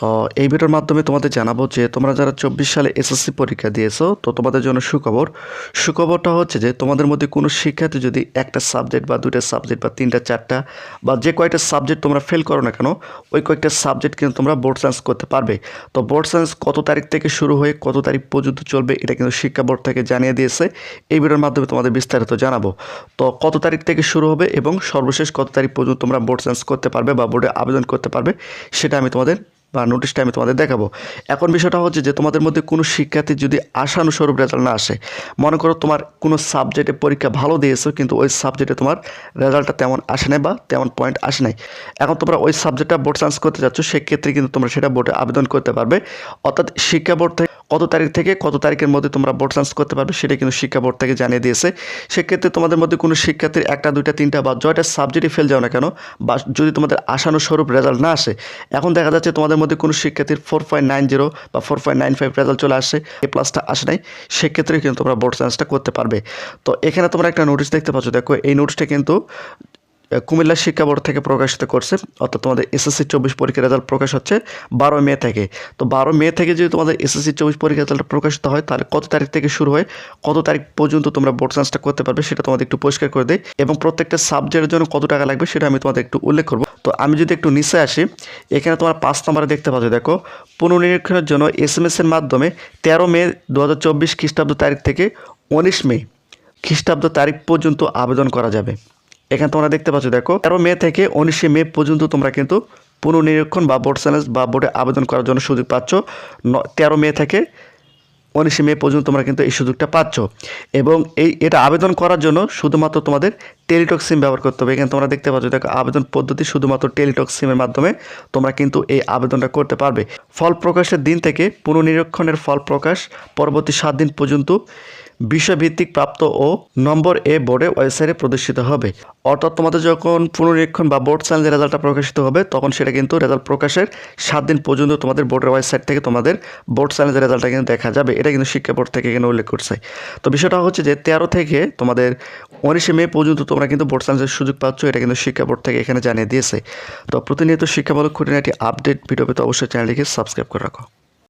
তো এই ভিডিওর মাধ্যমে তোমাদের জানাব যে তোমরা যারা চব্বিশ সালে এসএসসি পরীক্ষা দিয়েছ, তো তোমাদের জন্য সুখবর। সুখবরটা হচ্ছে যে তোমাদের মধ্যে কোনো শিক্ষার্থী যদি একটা সাবজেক্ট বা দুইটা সাবজেক্ট বা তিনটা, চারটা বা যে কয়েকটা সাবজেক্ট তোমরা ফেল করো না কেন, ওই কয়েকটা সাবজেক্ট কিন্তু তোমরা বোর্ড সায়েন্স করতে পারবে। তো বোর্ড সায়েন্স কত তারিখ থেকে শুরু হয়ে কত তারিখ পর্যন্ত চলবে, এটা কিন্তু শিক্ষা বোর্ড থেকে জানিয়ে দিয়েছে। এই ভিডিওর মাধ্যমে তোমাদের বিস্তারিত জানাব। তো কত তারিখ থেকে শুরু হবে এবং সর্বশেষ কত তারিখ পর্যন্ত তোমরা বোর্ড সায়েন্স করতে পারবে বা বোর্ডে আবেদন করতে পারবে, সেটা আমি তোমাদের বা নোটিশটা আমি তোমাদের দেখাবো। এখন বিষয়টা হচ্ছে যে তোমাদের মধ্যে কোনো শিক্ষার্থী যদি আশানুস্বরূপ রেজাল্ট না আসে, মনে করো তোমার কোনো সাবজেক্টে পরীক্ষা ভালো দিয়েছ, কিন্তু ওই সাবজেক্টে তোমার রেজাল্টটা তেমন আসে নাই বা তেমন পয়েন্ট আসে নাই। এখন তোমরা ওই সাবজেক্টটা বোর্ড চান্স করতে যাচ্ছ, সেক্ষেত্রে কিন্তু তোমরা সেটা বোর্ডে আবেদন করতে পারবে। অর্থাৎ শিক্ষা বোর্ড থেকে কত তারিখ থেকে কত তারিখের মধ্যে তোমরা বোর্ড চান্স করতে পারবে সেটা কিন্তু শিক্ষা বোর্ড থেকে জানিয়ে দিয়েছে। সেক্ষেত্রে তোমাদের মধ্যে কোনো শিক্ষার্থীর একটা, দুইটা, তিনটা বা জয়টা সাবজেক্টই ফেল যাও না কেন? বা যদি তোমাদের আশানুস্বরূপ রেজাল্ট না আসে, এখন দেখা যাচ্ছে তোমাদের মধ্যে কোনো শিক্ষার্থীর ফোর পয়েন্ট নাইন জিরো বা four point nine five result চলে আসছে এ প্লাসটা আসে নাই সেক্ষেত্রে কিন্তু তোমরা বোর্ড চান্সটা করতে পারবে। তো এখানে তোমরা একটা নোটিশ দেখতে পাচ্ছ। দেখো, এই নোটিশটা কিন্তু কুমিল্লা শিক্ষা বোর্ড থেকে প্রকাশিত করছে, অর্থাৎ তোমাদের এসএসসি চব্বিশ পরীক্ষার রেজাল্ট প্রকাশ হচ্ছে বারো মে থেকে। তো বারো মে থেকে যদি তোমাদের এসএসসি চব্বিশ পরীক্ষার রেজাল্ট প্রকাশিত হয়, তাহলে কত তারিখ থেকে শুরু হয়, কত তারিখ পর্যন্ত তোমরা বোর্ড চান্সটা করতে পারবে সেটা তোমাদের একটু পরিষ্কার করে দেয় এবং প্রত্যেকটা সাবজেক্টের জন্য কত টাকা লাগবে সেটা আমি তোমাদের একটু উল্লেখ করব। তো আমি যদি একটু নিচে আসি, এখানে তোমার পাঁচ নম্বরে দেখতে পাচ্ছ, দেখো পুনর্নিরীক্ষণের জন্য এস এম এসের মাধ্যমে তেরো মে দু হাজার চব্বিশ খ্রিস্টাব্দ তারিখ থেকে উনিশ মে খ্রিস্টাব্দ তারিখ পর্যন্ত আবেদন করা যাবে। এখানে তোমরা দেখতে পাচ্ছ, দেখো, তেরো মে থেকে উনিশে মে পর্যন্ত তোমরা কিন্তু পুনর্নিরীক্ষণ বা বোর্ড চ্যালেঞ্জ বা বোর্ডে আবেদন করার জন্য সুযোগ পাচ্ছ। তেরো মে থেকে উনিশে মে পর্যন্ত তোমরা কিন্তু এই সুযোগটা পাচ্ছ। এবং এই, এটা আবেদন করার জন্য শুধুমাত্র তোমাদের টেলিটক সিম ব্যবহার করতে হবে। এখানে তোমরা দেখতে পাচ্ছ, দেখো, আবেদন পদ্ধতি শুধুমাত্র টেলিটক সিমের মাধ্যমে তোমরা কিন্তু এই আবেদনটা করতে পারবে। ফল প্রকাশের দিন থেকে পুনর্নিরীক্ষণের ফল প্রকাশ পরবর্তী সাত দিন পর্যন্ত বিষয়ভিত্তিক প্রাপ্ত ও নম্বর এ বোর্ডে ওয়েবসাইটে প্রদর্শিত হবে। অর্থাৎ তোমাদের যখন পুনরীক্ষণ বা বোর্ড চ্যানেলের রেজাল্টটা প্রকাশিত হবে, তখন সেটা কিন্তু রেজাল্ট প্রকাশের সাত দিন পর্যন্ত তোমাদের বোর্ডের ওয়েবসাইট থেকে তোমাদের বোর্ড চ্যানেলের রেজাল্টটা কিন্তু দেখা যাবে। এটা কিন্তু শিক্ষা বোর্ড থেকে এখানে উল্লেখ করছে। তো বিষয়টা হচ্ছে যে তেরো থেকে তোমাদের উনিশে মে পর্যন্ত তোমরা কিন্তু বোর্ড চ্যানেলের সুযোগ পাচ্ছ, এটা কিন্তু শিক্ষা বোর্ড থেকে এখানে জানিয়ে দিয়েছে। তো প্রতিনিয়ত শিক্ষামূলক খুঁটিনাটি আপডেট ভিডিও পেতে অবশ্যই চ্যানেলটিকে সাবস্ক্রাইব করে রাখো।